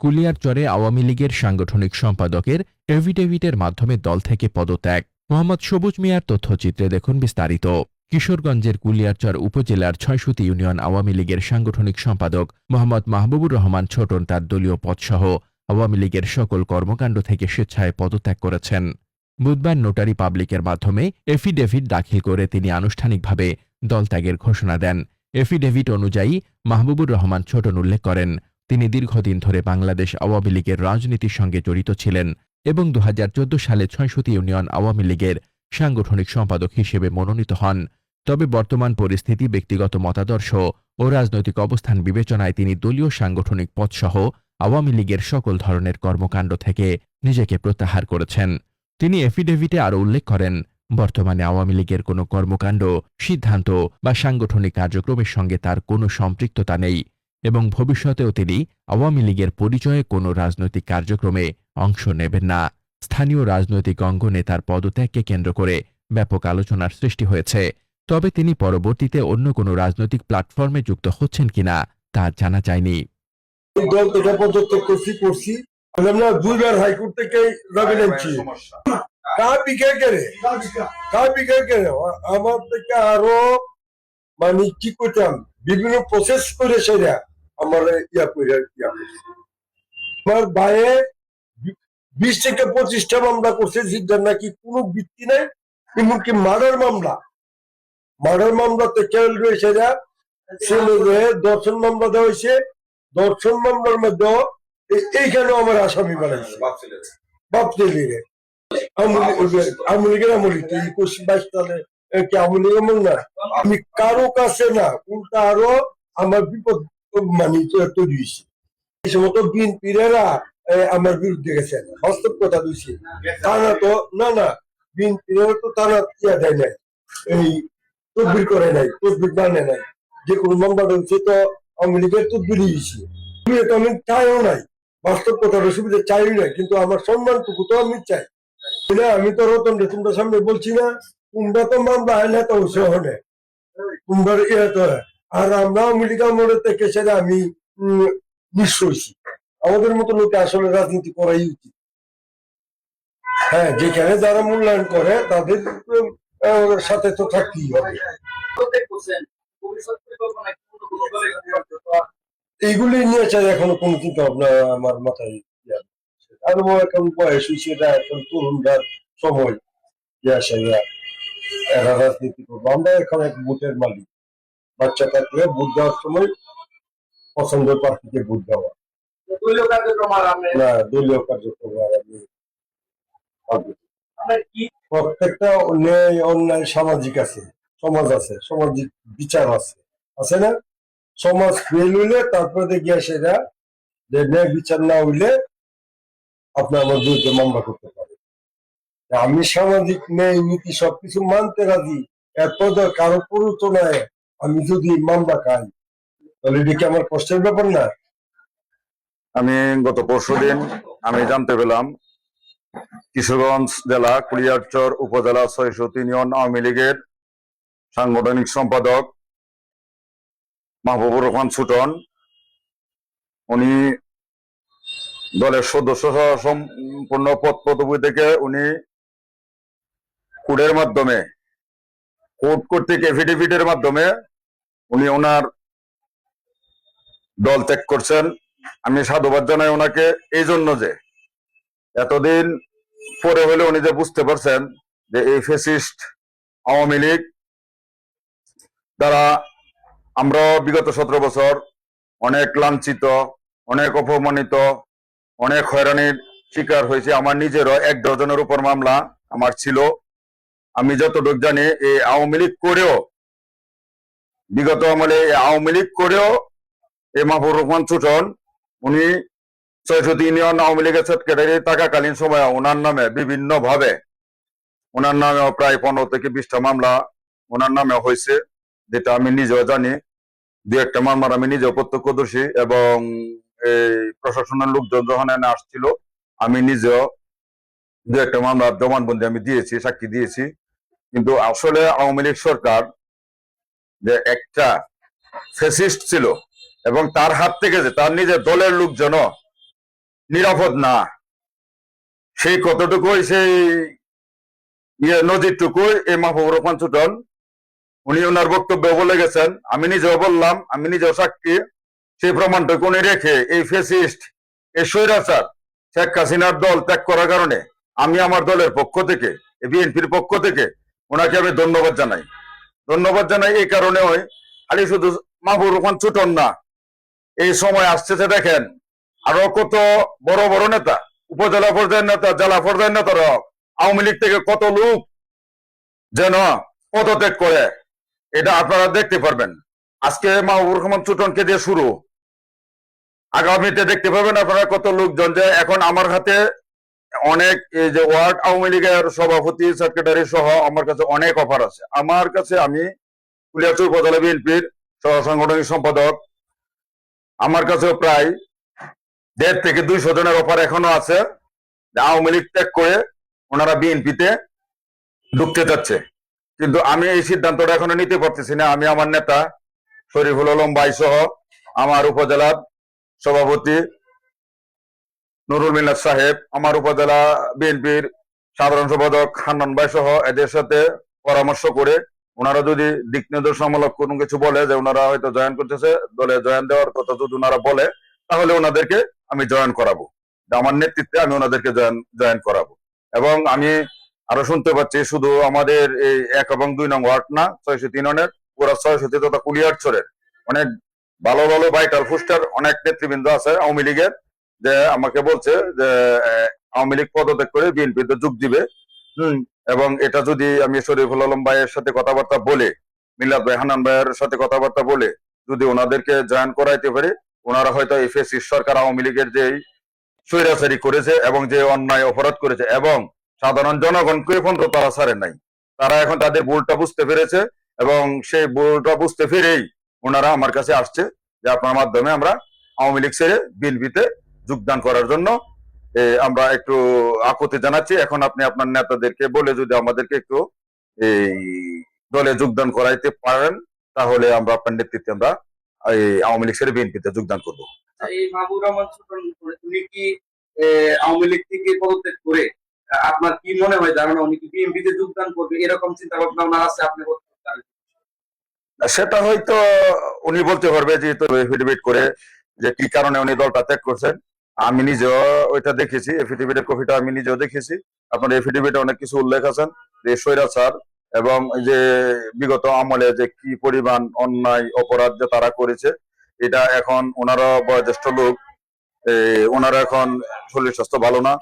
কুলিয়ারচরে আওয়ামী লীগের সাংগঠনিক সম্পাদকের এভিডেভিটের মাধ্যমে দল থেকে পদত্যাগ। মোহাম্মদ সবুজ মিয়ার তথ্যচিত্রে দেখুন বিস্তারিত। কিশোরগঞ্জের কুলিয়ারচর উপজেলার ছয়শতি ইউনিয়ন আওয়ামী লীগের সাংগঠনিক সম্পাদক মোহাম্মদ মাহবুবুর রহমান ছোটন তার দলীয় পদসহ আওয়ামী লীগের সকল কর্মকাণ্ড থেকে স্বেচ্ছায় পদত্যাগ করেছেন। বুধবার নোটারি পাবলিকের মাধ্যমে এফিডেভিট দাখিল করে তিনি আনুষ্ঠানিকভাবে দলত্যাগের ঘোষণা দেন। এফিডেভিট অনুযায়ী মাহবুবুর রহমান ছোটন উল্লেখ করেন তিনি দীর্ঘদিন ধরে বাংলাদেশ আওয়ামী লীগের রাজনীতির সঙ্গে জড়িত ছিলেন এবং দু হাজার চোদ্দ সালে ছয়শতি ইউনিয়ন আওয়ামী লীগের সাংগঠনিক সম্পাদক হিসেবে মনোনীত হন। তবে বর্তমান পরিস্থিতি, ব্যক্তিগত মতাদর্শ ও রাজনৈতিক অবস্থান বিবেচনায় তিনি দলীয় সাংগঠনিক পদসহ আওয়ামী লীগের সকল ধরনের কর্মকাণ্ড থেকে নিজেকে প্রত্যাহার করেছেন। তিনি এফিডেভিটে আরও উল্লেখ করেন, বর্তমানে আওয়ামী লীগের কোনো কর্মকাণ্ড, সিদ্ধান্ত বা সাংগঠনিক কার্যক্রমের সঙ্গে তার কোনো সম্পৃক্ততা নেই। এবং ভবিষ্যতেও তিনি আওয়ামী লীগের পরিচয়ে কোনো রাজনৈতিক কার্যক্রমে অংশ নেবেন না। স্থানীয় রাজনৈতিক অঙ্গনে তার পদত্যাগকে কেন্দ্র করে ব্যাপক আলোচনার সৃষ্টি হয়েছে। তবে তিনি পরবর্তীতে অন্য কোনো রাজনৈতিক প্ল্যাটফর্মে যুক্ত হচ্ছেন কিনা তা জানা যায়নি। দল থেকে পদত্যাগ করছি করছি। না দুইবার হাইকোর্ট থেকে দাবি আনছি কা বিকে করে? কা বিকে করে? আমার থেকে আরও মানে কি করতাম বিভিন্ন প্রসেস করে সেটা। আমার ইয়া করে ইয়া করছে। আমার ভাইয়ে বিশ থেকে পঁচিশটা মামলা করছে যেটার নাকি কোনো ভিত্তি নাই, এমনকি মার্ডার মামলা। মার্ডার মামলাতে কেল রয়েছে যা ছেলে দর্শন মামলা দেওয়া হয়েছে, দর্শন মামলার মধ্যে এই- এইখানেও আমার আসামি বানাইছে। বাপ ছেলে আমলিগের আমলি তুই একুশ বাইশ সালে কি আমলি এমন না? আমি কারও কাছে না, উল্টা আরও আমার বিপদ মানে তৈরি হয়েছে এই সমস্ত বিএনপিরা আমার বিরুদ্ধে গেছে। বাস্তব কথা দিয়েছে তারা তো, না না, বিএনপিরা তো তারা ইয়া দেয় নাই। এই তদবির করে নাই, তদবির মানে নাই। যে কোনো মামলা হচ্ছে তো আওয়ামী লীগের তদবির আমি এটা আমি চাইও নাই। বাস্তব সুবিধা চাইও নাই, কিন্তু আমার সম্মানটুকু তো আমি চাই। না, আমি তো রতন রে, তোমরা সামনে বলছি না, তোমরা তো মামলা না তো শহরে তোমরা ইয়ে তো আর আমরা আওয়ামী আমলের থেকে সেটা আমি নিঃস্ব হয়েছি আমাদের মতো লোকে আসলে রাজনীতি করাই উচিত। হ্যাঁ যেখানে যারা মূল্যায়ন করে, তাদের সাথে তো থাকতেই হবে। এইগুলি নিয়ে চাই এখনও কোন চিন্তা ভাবনা আমার মাথায় আর এখন বয়স হয়েছে, এটা এখন তরুণরার সময় ইয়া এরা রাজনীতি করব। আমরা এখন এক ভোটের মালিক। বাচ্চা থাকলে ভোট দেওয়ার সময় পছন্দ প্রার্থীকে ভোট দেওয়া। দলীয় কার্যক্রম না দলীয় কার্যক্রম প্রত্যেকটা ন্যায় অন্যায় সামাজিক আছে সমাজ আছে সামাজিক বিচার আছে। আছে না? সমাজ ফেল হইলে তারপরে গিয়ে সেটা যে ন্যায় বিচার না হইলে আপনি আমার বিরুদ্ধে মামলা করতে পারে আমি সামাজিক ন্যায় নীতি সবকিছু মানতে রাজি। ধর কারও প্ররোচনায় আমি যদি মামলা খাই তাহলে এটা কি আমার কষ্টের ব্যাপার না? আমি গত পরশুদিন আমি জানতে পেলাম, কিশোরগঞ্জ জেলা কুলিয়ারচর উপজেলা ছয়শো ইউনিয়ন আওয়ামী লীগের সাংগঠনিক সম্পাদক মাহবুবুর রহমান ছুটন উনি দলের সদস্য সম্পূর্ণ পদ পদবি থেকে উনি কোর্টের মাধ্যমে কোর্ট কর্তৃক এফিডেভিটের মাধ্যমে উনি ওনার দল ত্যাগ করছেন। আমি সাধুবাদ জানাই ওনাকে এই জন্য যে এতদিন পরে হলে উনি যে বুঝতে পারছেন যে এই ফেসিস্ট আওয়ামী লীগ দ্বারা আমরা বিগত সতেরো বছর অনেক লাঞ্ছিত, অনেক অপমানিত, অনেক হয়রানির শিকার হয়েছে। আমার নিজেরও এক ডজনের উপর মামলা আমার ছিল। আমি যতটুকু জানি এই আওয়ামী লীগ করেও, বিগত আমলে আওয়ামী লীগ করেও এই মাহবুর রহমান চুটন উনি ছয়শো ইউনিয়ন আওয়ামী লীগের সেক্রেটারি থাকাকালীন সময়ে ওনার নামে বিভিন্ন ভাবে ওনার নামে প্রায় পনেরো থেকে বিশটা মামলা ওনার নামে হয়েছে, যেটা আমি নিজেও জানি। দু একটা মামলার আমি নিজেও প্রত্যক্ষদর্শী এবং এই প্রশাসনের লোকজন যখন এনে আসছিল, আমি নিজেও দু একটা মামলার জবানবন্দি আমি দিয়েছি, সাক্ষী দিয়েছি। কিন্তু আসলে আওয়ামী লীগ সরকার যে একটা ফেসিস্ট ছিল এবং তার হাত থেকে যে তার নিজের দলের লোকজন নিরাপদ না, সেই কতটুকুই, সেই ইয়ে নজিরটুকুই এই মাহবুব রহমান চুটন উনি ওনার বক্তব্য বলে গেছেন, আমি নিজেও বললাম, আমি নিজেও সাক্ষী, সেই প্রমাণটুকু উনি রেখে এই ফেসিস্ট এই স্বৈরাচার শেখ হাসিনার দল ত্যাগ করার কারণে আমি আমার দলের পক্ষ থেকে বিএনপির পক্ষ থেকে ওনাকে আমি ধন্যবাদ জানাই। ধন্যবাদ জানাই এই কারণে ওই খালি শুধু মাহবুব রহমান চুটন না, এই সময় আসতেছে দেখেন, আরও কত বড় বড় নেতা, উপজেলা পর্যায়ের নেতা, জেলা পর্যায়ের নেতারা আওয়ামী লীগ থেকে কত লোক যেন পদত্যাগ করে, এটা আপনারা দেখতে পারবেন। আজকে মাহবুব রহমান চুটনকে দিয়ে শুরু। আগামীতে দেখতে পাবেন আপনারা কত লোকজন যে এখন আমার হাতে অনেক, এই যে ওয়ার্ড আওয়ামী লীগের সভাপতি, সেক্রেটারি সহ আমার কাছে অনেক অফার আছে। আমার কাছে আমি কুলিয়াচুর উপজেলা বিএনপির সাংগঠনিক সম্পাদক, আমার কাছেও প্রায় দেড় থেকে দুইশো জনের অফার এখনও আছে। আওয়ামী লীগ ত্যাগ করে ওনারা বিএনপিতে ঢুকতে যাচ্ছে কিন্তু আমি এই সিদ্ধান্তটা এখনও নিতে পারতেছি না। আমি আমার নেতা শরীফুল আলম ভাই সহ আমার উপজেলার সভাপতি নুরুল মিনাজ সাহেব, আমার উপজেলা বিএনপির সাধারণ সম্পাদক হান্নান ভাই সহ এদের সাথে পরামর্শ করে ওনারা যদি দিক নির্দেশনামূলক কোনো কিছু বলে যে ওনারা হয়তো জয়েন করতেছে, দলে জয়েন দেওয়ার কথা যদি ওনারা বলে, তাহলে ওনাদেরকে আমি জয়েন করাবো। আমার নেতৃত্বে আমি ওনাদেরকে জয়েন জয়েন করাবো। এবং আমি আরও শুনতে পাচ্ছি, শুধু আমাদের এই এক এবং দুই নং ওয়ার্ড না, ছয়শো তিন অনের পুরো ছয়শো তিন তথা কুলিয়ারচরের অনেক ভালো ভালো ভাইটাল ফুস্টার অনেক নেতৃবৃন্দ আছে আওয়ামী লীগের। যে আমাকে বলছে যে আওয়ামী লীগ পদত্যাগ করে বিএনপিতে যোগ দিবে। হম। এবং এটা যদি আমি শরীফুল আলম ভাইয়ের সাথে কথাবার্তা বলে মিলাদ ভাই হানান ভাইয়ের সাথে কথাবার্তা বলে যদি ওনাদেরকে জয়েন করাইতে পারি ওনারা হয়তো এই ফেসিস সরকার আওয়ামী লীগের যে স্বৈরাচারী করেছে এবং যে অন্যায় অপরাধ করেছে এবং সাধারণ জনগণকে পর্যন্ত তারা ছাড়ে নাই। তারা এখন তাদের ভুলটা বুঝতে পেরেছে এবং সেই ভুলটা বুঝতে পেরেই ওনারা আমার কাছে আসছে যে আপনার মাধ্যমে আমরা আওয়ামী লীগ ছেড়ে বিএনপিতে যোগদান করার জন্য আমরা একটু আপত্তি জানাচ্ছি। এখন আপনি আপনার নেতাদেরকে বলে যদি আমাদেরকে একটু এই দলে যোগদান করাইতে পারেন তাহলে আমরা আপনার নেতৃত্বে আমরা এই আওয়ামী লীগ ছেড়ে বিএনপিতে যোগদান করব। আচ্ছা, এই মাহবুব রহমান ছোটন উনি কি আওয়ামী লীগ থেকে পদত্যাগ করে আপনার কি মনে হয় উনি কি বিএনপিতে যোগদান করবে? এরকম চিন্তা ভাবনা ওনার আছে আপনি সেটা হয়তো উনি বলতে পারবে যেহেতু এফিডেভিট করে যে কি কারণে উনি দলটা ত্যাগ করছেন। আমি নিজেও ওইটা দেখেছি এফিডেভিটের কপিটা আমি নিজেও দেখেছি। আপনার এফিডেভিটে অনেক কিছু উল্লেখ আছেন যে সৈরা স্বৈরাচার এবং যে বিগত আমলে যে কি পরিমাণ অন্যায়, অপরাধ যে তারা করেছে, এটা এখন ওনারা বয়োজ্যেষ্ঠ লোক ওনারা এখন শরীর স্বাস্থ্য ভালো না।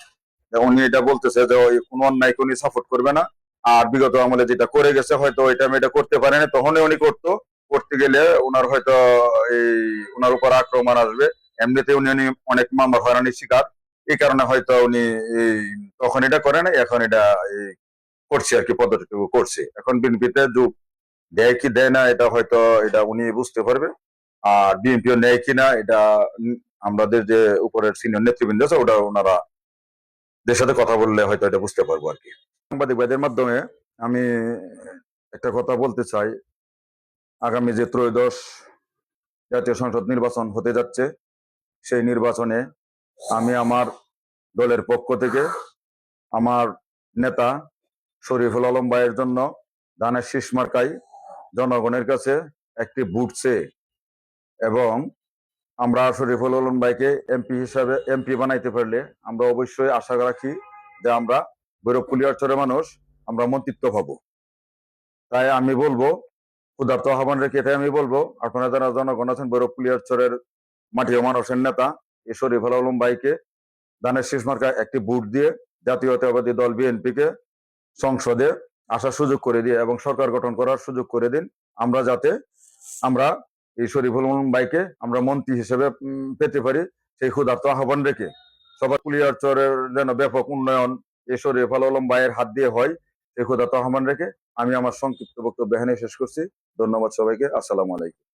উনি এটা বলতেছে যে ওই কোন অন্যায় উনি সাপোর্ট করবে না। আর বিগত আমলে যেটা করে গেছে, হয়তো ওই টাইমে এটা করতে পারেনি, তখনই উনি করতো। করতে গেলে ওনার হয়তো এই, ওনার উপর আক্রমণ আসবে। এমনিতে উনি উনি অনেক মামলা হয়রানির শিকার। এই কারণে হয়তো উনি তখন এটা করে না এখন এটা করছে আর কি পদ্ধতি করছে। এখন বিএনপিতে যুগ। দেয় কি দেয় না, এটা হয়তো এটা উনি বুঝতে পারবে। আর বিএনপিও নেয় কিনা এটা আমাদের যে উপরের সিনিয়র নেতৃবৃন্দ আছে, ওটা ওনারা দের সাথে কথা বললে হয়তো এটা বুঝতে পারব আর কি। সাংবাদিক ভাইদের মাধ্যমে আমি একটা কথা বলতে চাই। আগামী যে ত্রয়োদশ জাতীয় সংসদ নির্বাচন হতে যাচ্ছে সেই নির্বাচনে আমি আমার দলের পক্ষ থেকে আমার নেতা শরীফুল আলম ভাইয়ের জন্য ধানের শীষ মার্কাই জনগণের কাছে একটি বুট চেয়ে এবং আমরা শরীফুল আলম ভাইকে এমপি হিসাবে এমপি বানাইতে পারলে আমরা অবশ্যই আশা রাখি যে আমরা ভৈরব কুলিয়ারচরের মানুষ, আমরা মন্ত্রিত্ব পাবো। তাই আমি বলব, ক্ষুধার্ত আহ্বান রেখে আমি বলব, আপনারা যারা জনগণ আছেন ভৈরব কুলিয়ারচরের মাটি ও মানুষের নেতা এই শরীফুল আলম ভাইকে ধানের শীষ মার্কা একটি বুট দিয়ে জাতীয়তাবাদী দল বিএনপি কে সংসদে আসার সুযোগ করে দিয়ে এবং সরকার গঠন করার সুযোগ করে দিন। আমরা যাতে আমরা এই শরীফুল আলম ভাইকে আমরা মন্ত্রী হিসেবে পেতে পারি সেই ক্ষুধার্ত আহ্বান রেখে। সবার কুলিয়ারচরের যেন ব্যাপক উন্নয়ন এই শরীফ আলম ভাইয়ের হাত দিয়ে হয়, সেই ক্ষুধার্ত আহ্বান রেখে আমি আমার সংক্ষিপ্ত বক্তব্য এখানে শেষ করছি। ধন্যবাদ সবাইকে। আসসালামু আলাইকুম।